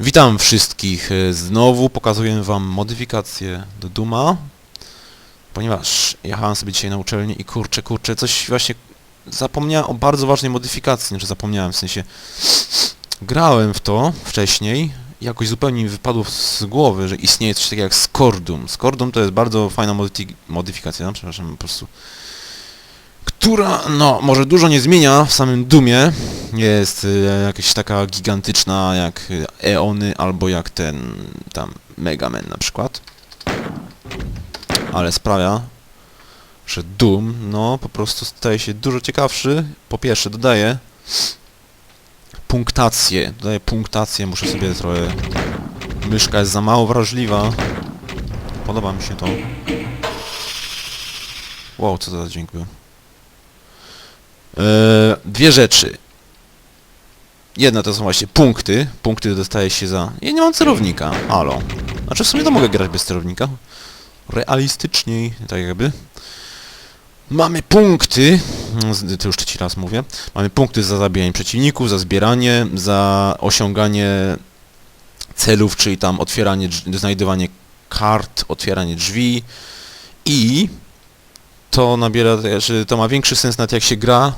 Witam wszystkich. E, Znowu pokazuję wam modyfikację do Duma, ponieważ jechałem sobie dzisiaj na uczelnię i kurczę, kurczę, coś właśnie zapomniałem o bardzo ważnej modyfikacji, znaczy zapomniałem, w sensie grałem w to wcześniej i jakoś zupełnie mi wypadło z głowy, że istnieje coś takiego jak Skordum. Skordum to jest bardzo fajna modyfi- modyfikacja, no, przepraszam, po prostu która, no, może dużo nie zmienia w samym Dumie. Jest y, jakaś taka gigantyczna jak Eony albo jak ten tam Mega Man na przykład. Ale sprawia, że Doom, no, po prostu staje się dużo ciekawszy. Po pierwsze, dodaje punktację. Dodaje punktację, muszę sobie trochę... Myszka jest za mało wrażliwa. Podoba mi się to. Wow, co to za dźwięk był? E, dwie rzeczy. Jedna to są właśnie punkty. Punkty dostaje się za... Ja nie mam celownika. Halo. Znaczy w sumie to mogę grać bez celownika. Realistyczniej, tak jakby. Mamy punkty, to już trzeci raz mówię, mamy punkty za zabijanie przeciwników, za zbieranie, za osiąganie celów, czyli tam otwieranie, znajdywanie kart, otwieranie drzwi i to nabiera, że to ma większy sens nawet jak się gra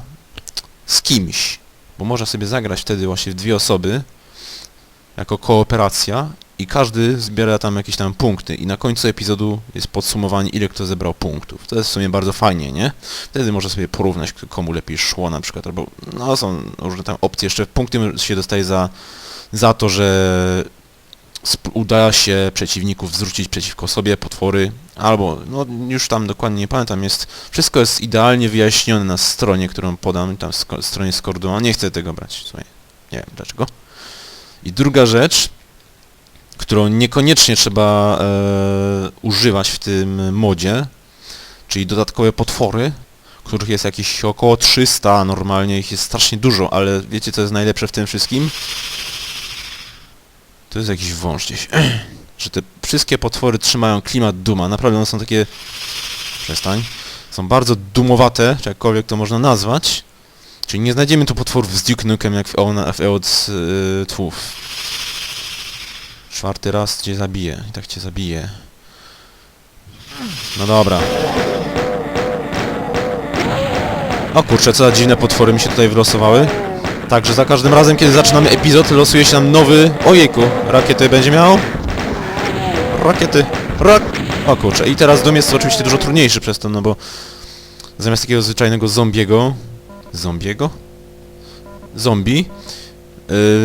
z kimś, bo można sobie zagrać wtedy właśnie w dwie osoby jako kooperacja i każdy zbiera tam jakieś tam punkty i na końcu epizodu jest podsumowanie ile kto zebrał punktów. To jest w sumie bardzo fajnie, nie? Wtedy można sobie porównać komu lepiej szło na przykład, albo no są różne tam opcje. Jeszcze punkty się dostaje za, za to, że uda się przeciwników zwrócić przeciwko sobie, potwory, albo, no już tam dokładnie nie pamiętam, jest, wszystko jest idealnie wyjaśnione na stronie, którą podam, tam sko- stronie Skorduma, nie chcę tego brać, słuchaj, nie wiem dlaczego. I druga rzecz, którą niekoniecznie trzeba e, używać w tym modzie, czyli dodatkowe potwory, których jest jakieś około 300, normalnie ich jest strasznie dużo, ale wiecie co jest najlepsze w tym wszystkim? To jest jakiś wąż gdzieś. że te wszystkie potwory trzymają klimat duma. Naprawdę one są takie... Przestań. Są bardzo dumowate, czy jakkolwiek to można nazwać. Czyli nie znajdziemy tu potworów z Duke Nukem jak w Eon- w Eod... Yy, tfu. Czwarty raz cię zabiję. I tak cię zabiję. No dobra. O kurczę, co za dziwne potwory mi się tutaj wylosowały. Także za każdym razem, kiedy zaczynamy epizod, losuje się nam nowy... Ojejku, rakiety będzie miał? Rakiety. Rak... O kurczę, i teraz dom jest oczywiście dużo trudniejszy przez to, no bo... Zamiast takiego zwyczajnego zombiego... Zombiego? Zombie...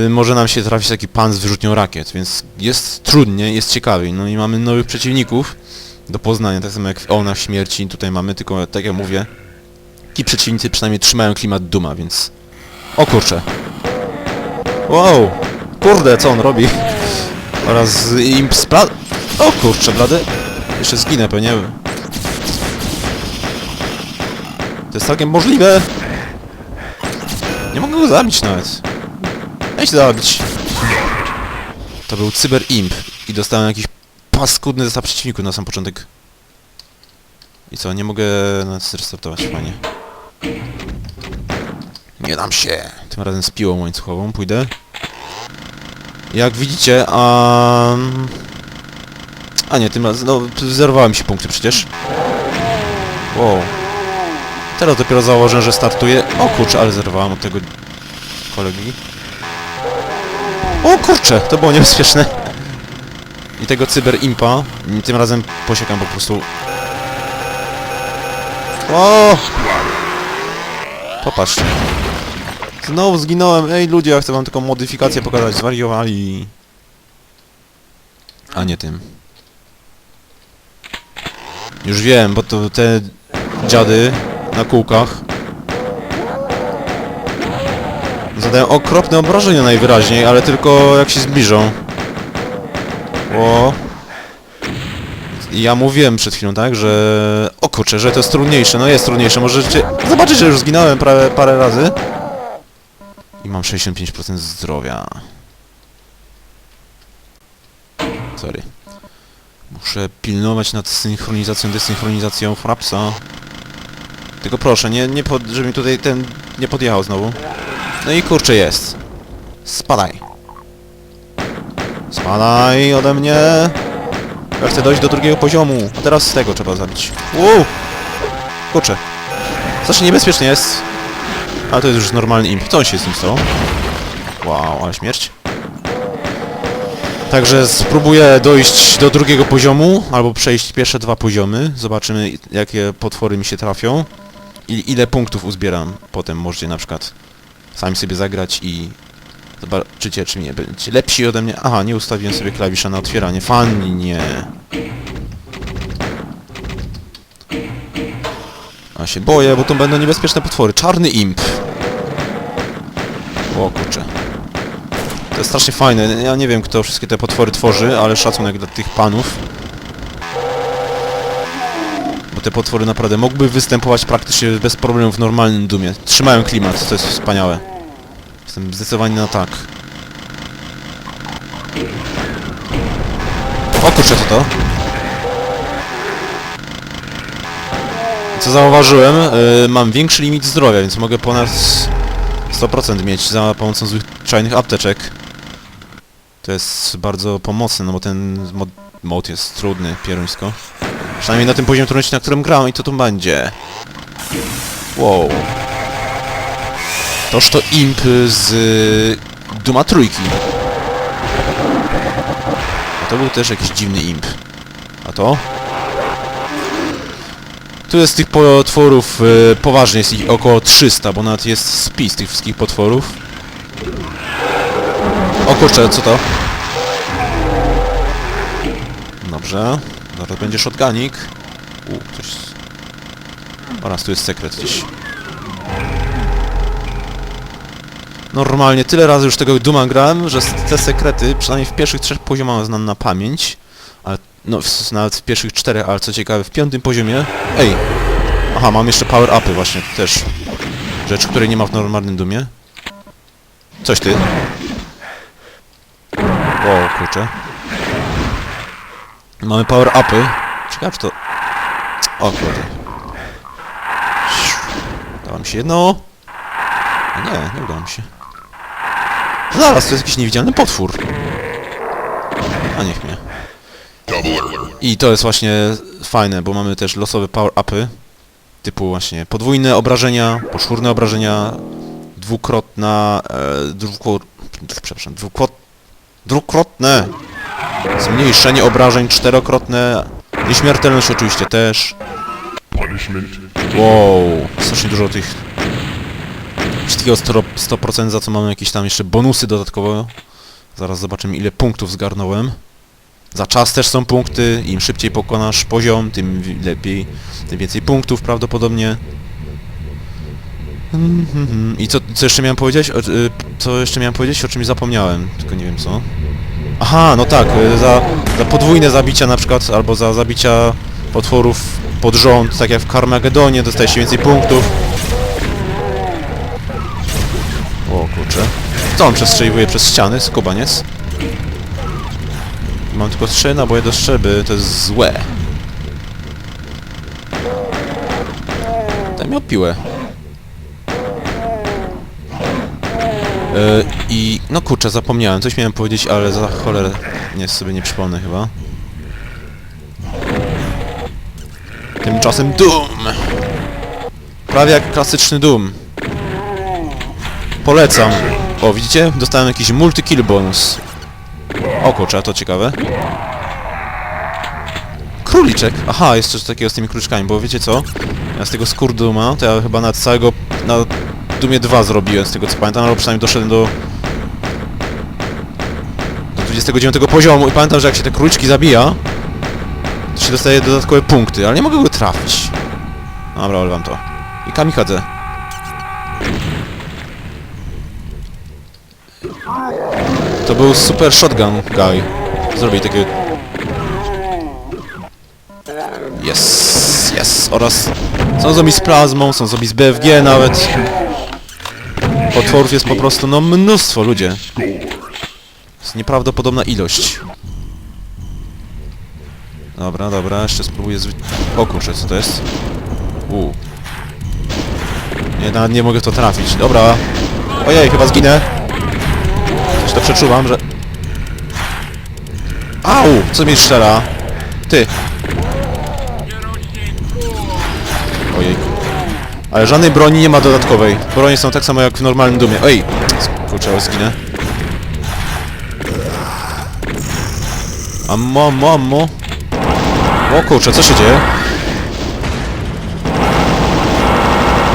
Yy, może nam się trafić taki pan z wyrzutnią rakiet, więc jest trudniej, jest ciekawiej. No i mamy nowych przeciwników do poznania, tak samo jak w Ona Śmierci tutaj mamy, tylko tak jak mówię, ci przeciwnicy przynajmniej trzymają klimat duma, więc... O kurczę. Wow! Kurde, co on robi? Oraz im spra... O kurczę, blady. Jeszcze zginę pewnie. To jest całkiem możliwe. Nie mogę go zabić nawet. Ja się zabić. To był Cyber Imp i dostałem jakiś paskudny zestaw przeciwników na sam początek. I co, nie mogę nawet zrestartować, fajnie. Nie dam się. Tym razem z piłą łańcuchową pójdę. Jak widzicie, a... A nie, tym razem, no, zerwałem się punkty przecież. Wow. Teraz dopiero założę, że startuję. O kurczę, ale zerwałem od tego kolegi. O kurczę, to było niebezpieczne. I tego cyber impa. Tym razem posiekam po prostu. O! Popatrzcie. Znowu zginąłem. Ej ludzie, ja chcę wam tylko modyfikację pokazać. Zwariowali. A nie tym. Już wiem, bo to te dziady na kółkach zadają okropne obrażenia najwyraźniej, ale tylko jak się zbliżą. O. Ja mówiłem przed chwilą, tak, że... O kurczę, że to jest trudniejsze. No jest trudniejsze. Możecie zobaczyć, że już zginąłem parę, parę razy. I mam 65% zdrowia. Sorry. Muszę pilnować nad synchronizacją, desynchronizacją frapsa. Tylko proszę, nie, nie pod, żeby mi tutaj ten nie podjechał znowu. No i kurczę jest. Spadaj. Spadaj ode mnie! Ja chcę dojść do drugiego poziomu, a teraz z tego trzeba zabić. Wow! Kurczę. Strasznie niebezpiecznie jest. Ale to jest już normalny imp. Co się z nim stało? Wow, ale śmierć. Także spróbuję dojść do drugiego poziomu, albo przejść pierwsze dwa poziomy. Zobaczymy, jakie potwory mi się trafią. I ile punktów uzbieram. Potem możecie na przykład sami sobie zagrać i zobaczycie, czy nie będziecie lepsi ode mnie. Aha, nie ustawiłem sobie klawisza na otwieranie. Fajnie. A się boję, bo to będą niebezpieczne potwory. Czarny imp. O kurczę. To jest strasznie fajne. Ja nie wiem, kto wszystkie te potwory tworzy, ale szacunek dla tych panów. Bo te potwory naprawdę mogłyby występować praktycznie bez problemu w normalnym dumie. Trzymają klimat, to jest wspaniałe. Jestem zdecydowany na tak. O kurczę, co to? Co zauważyłem, yy, mam większy limit zdrowia, więc mogę ponad 100% mieć za pomocą zwyczajnych apteczek. To jest bardzo pomocne, no bo ten mod, mod jest trudny, pieruńsko. Przynajmniej na tym poziomie trudności, na którym gram i to tu będzie. Wow. Toż to imp z y, Duma Trójki. A to był też jakiś dziwny imp. A to? Tu jest tych potworów y, poważnie, jest ich około 300, bo nawet jest spis tych wszystkich potworów. O kurczę, co to? Dobrze. Zaraz będzie shotgunik. U, coś... Oraz tu jest sekret gdzieś. Normalnie tyle razy już tego Duma grałem, że te sekrety, przynajmniej w pierwszych trzech poziomach znam na pamięć. No, w, nawet w pierwszych czterech, ale co ciekawe, w piątym poziomie... Ej! Aha, mam jeszcze power upy właśnie, też. Rzecz, której nie ma w normalnym Dumie. Coś ty. O, kurczę. Mamy power upy. Ciekawe to... O kurde. Udało mi się jedno. Nie, nie udało mi się. Zaraz, to jest jakiś niewidzialny potwór. A niech mnie. I to jest właśnie fajne, bo mamy też losowe power upy. Typu właśnie podwójne obrażenia, poczwórne obrażenia, dwukrotna... E. Przepraszam, dwukrot... Dwukrotne! Zmniejszenie obrażeń czterokrotne. Nieśmiertelność oczywiście też. Wow, strasznie dużo tych... Wszystkiego 100%, 100% za co mamy jakieś tam jeszcze bonusy dodatkowo. Zaraz zobaczymy ile punktów zgarnąłem. Za czas też są punkty. Im szybciej pokonasz poziom, tym lepiej, tym więcej punktów prawdopodobnie. Mhm. I co, co jeszcze miałem powiedzieć? Y, co jeszcze miałem powiedzieć? O czymś zapomniałem, tylko nie wiem co. Aha, no tak, y, za, za podwójne zabicia na przykład, albo za zabicia potworów pod rząd, tak jak w Carmagedonie, dostaje się więcej punktów. O kurczę. Co on przestrzeliwuje przez ściany? Skubaniec? Mam tylko trzy naboje do strzelby, to jest złe. Ten miał piłę. Yy, I no kurczę, zapomniałem, coś miałem powiedzieć, ale za cholerę nie sobie nie przypomnę chyba. Tymczasem Doom! Prawie jak klasyczny Doom. Polecam. O, widzicie? Dostałem jakiś multi-kill bonus. O kurczę, to ciekawe. Króliczek! Aha, jest coś takiego z tymi króliczkami, bo wiecie co? Ja z tego skurduma, to ja chyba na całego... na Dumie 2 zrobiłem, z tego co pamiętam, albo przynajmniej doszedłem do... do 29 poziomu i pamiętam, że jak się te króliczki zabija, to się dostaje dodatkowe punkty, ale nie mogę go trafić. Dobra, olewam to. I kamikadze. To był super shotgun guy. Zrobił takiego... Yes, yes. Oraz są zombie z plazmą, są zombie z BFG nawet. Potworów jest po prostu, no mnóstwo, ludzie. Jest nieprawdopodobna ilość. Dobra, dobra, jeszcze spróbuję zwy... O kurczę, co to jest? U. Nie, nawet nie mogę to trafić. Dobra. Ojej, chyba zginę. Coś to przeczuwam, że... Au! Co mi strzela? Ty! Ojejku. Ale żadnej broni nie ma dodatkowej. Bronie są tak samo jak w normalnym dumie. Ej! Kurczę, zginę. Ammo, ammo, ammo. O kurczę, co się dzieje?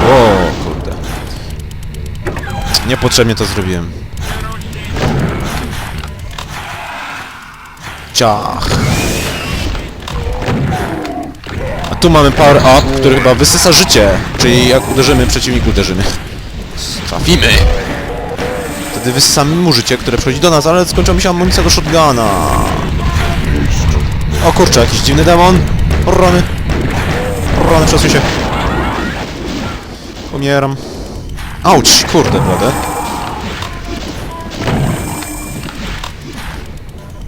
O kurde. Niepotrzebnie to zrobiłem. A tu mamy power up, który chyba wysysa życie. Czyli jak uderzymy, przeciwnik uderzymy. Trafimy! Wtedy wysysamy mu życie, które przychodzi do nas, ale skończyła mi się amunicja do shotguna. O kurczę, jakiś dziwny demon. Rany. Rany, przesuń się. Umieram. Auć, kurde, blade.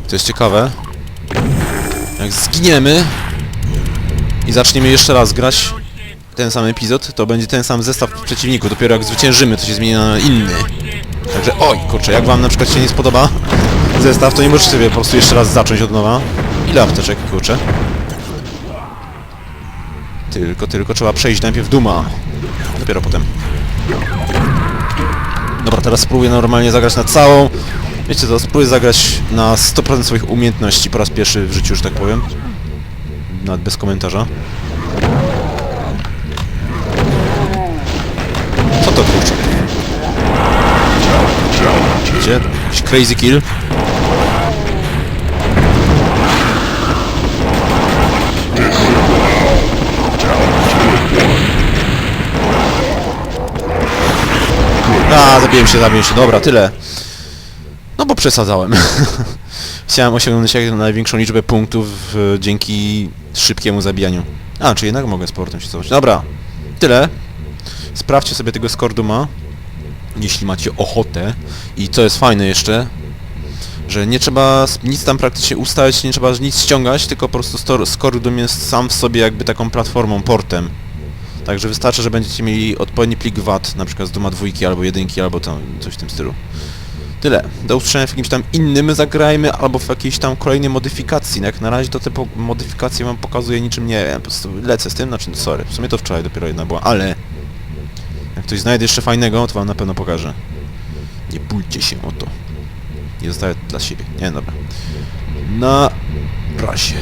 To jest ciekawe. Jak zginiemy i zaczniemy jeszcze raz grać ten sam epizod, to będzie ten sam zestaw przeciwniku. Dopiero jak zwyciężymy, to się zmieni na inny. Także oj, kurczę, jak wam na przykład się nie spodoba zestaw, to nie możecie sobie po prostu jeszcze raz zacząć od nowa. Ile apteczek, kurczę? Tylko, tylko trzeba przejść najpierw Duma. Dopiero potem. Dobra, teraz spróbuję normalnie zagrać na całą... Wiecie co, spróbuję zagrać na 100% swoich umiejętności po raz pierwszy w życiu, że tak powiem. Nawet bez komentarza. Co to kurczę? Gdzie? Jakiś crazy kill? A, zabiłem się, zabiłem się. Dobra, tyle. Bo przesadzałem. Chciałem osiągnąć jak największą liczbę punktów e, dzięki szybkiemu zabijaniu. A, czy jednak mogę z portem się cofać. Dobra, tyle. Sprawdźcie sobie tego Skorduma, jeśli macie ochotę. I co jest fajne jeszcze, że nie trzeba nic tam praktycznie ustawiać, nie trzeba nic ściągać, tylko po prostu Skordum jest sam w sobie jakby taką platformą, portem. Także wystarczy, że będziecie mieli odpowiedni plik VAT, na przykład z Duma dwójki albo jedynki, albo tam coś w tym stylu. Tyle. Do usłyszenia w jakimś tam innym zagrajmy, albo w jakiejś tam kolejnej modyfikacji. No Jak na razie to te modyfikacje wam pokazuję niczym nie wiem, po prostu lecę z tym, znaczy sorry, w sumie to wczoraj dopiero jedna była, ale jak ktoś znajdę jeszcze fajnego, to wam na pewno pokażę. Nie bójcie się o to. Nie zostawię dla siebie. Nie, dobra. Na razie.